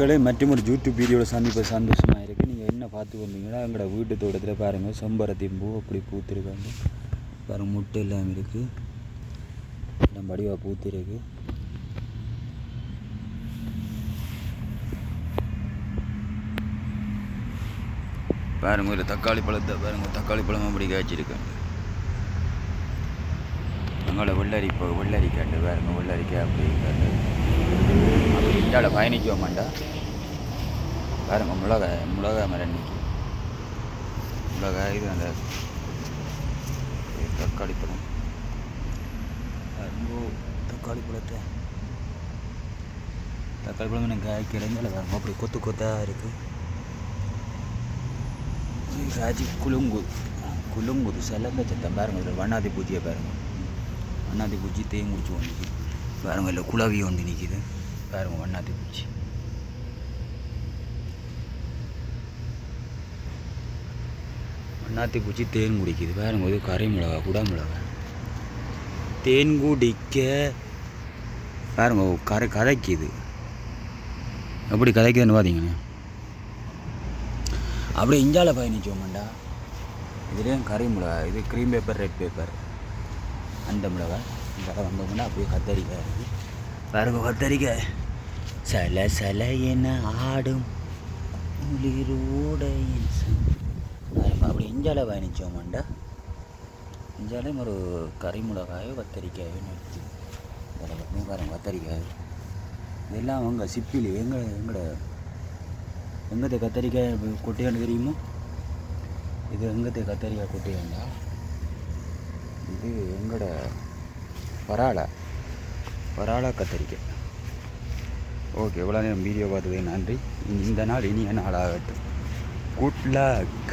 மக்களே மற்றும் ஒரு யூடியூப் வீடியோவில் சந்திப்ப சந்தோஷமாக இருக்குது நீங்கள் என்ன பார்த்து வந்தீங்கன்னா எங்களோட வீட்டு தோட்டத்தில் பாருங்கள் செம்பரத்தி பூ அப்படி பூத்துருக்காங்க. பாருங்க முட்டை எல்லாம் இருக்குது எல்லாம் வடிவாக பூத்துருக்கு. பாருங்க ஒரு தக்காளி பழத்தை பாருங்கள் தக்காளி பழம் அப்படி காய்ச்சிருக்காங்க. எங்களோட வெள்ளரி இப்போ வெள்ளரி வெள்ளரிக்காய் அப்படி காட்டு அப்படி இந்தியாவில் பயணிக்குவோமாண்டா பாருங்க மிளகாய் மிளகாய் மரம் நிற்கி மிளகாய் இது அந்த தக்காளி பழம். பாருங்க தக்காளி பழத்தை. தக்காளி பழம் எனக்கு காய்க்கு இடைஞ்சல பாருங்க அப்படி கொத்து கொத்தாக இருக்குது ராஜி குலுங்கு குலுங்குது செலங்க சத்தம். பாருங்கள் இதில் வண்ணாதி பூஜையை பாருங்கள் வண்ணாதி பூச்சி தேன் குடிச்சு ஒன்று பாருங்கள் இல்லை குளவி ஒன்று நிற்கிது பாருங்க வண்ணாதி பூச்சி வண்ணாத்தி பூச்சி தேன் குடிக்குது. பாருங்க இது கரை மிளகா குடா மிளகா. தேன் குடிக்க பாருங்க கரை கதைக்குது எப்படி கதைக்குதுன்னு பார்த்தீங்கண்ணே அப்படியே இஞ்சால பயணிச்சோமாண்டா இதுலேயும் கறி மிளகா இது க்ரீம் பேப்பர் ரெட் பேப்பர் அந்த மிளகா இந்த வந்தோம்னா அப்படியே கத்தரிக்காய் இருக்குது பாருங்க கத்தரிக்காய் சல சல என ஆடும் குளிரோட என் அப்படி இஞ்சால பயணிச்சோமாண்டா இஞ்சாலையும் ஒரு கறி மிளகாயோ கத்தரிக்காயோ நிறுத்தி பாருங்க பாருங்க கத்தரிக்காய் இதெல்லாம் அவங்க சிப்பிலி. எங்கள் எங்கட எங்கத்த கத்தரிக்காய் கொட்டையான்னு தெரியுமோ? இது எங்கத்த கத்தரிக்காய் கொட்டையாண்டா இது எங்கட பராளை. பராளா கத்தரிக்காய் ஓகே இவ்வளோ நேரம் வீடியோ பார்த்ததுக்கு நன்றி. இந்த நாள் இனிய நாளாகட்டும். Good luck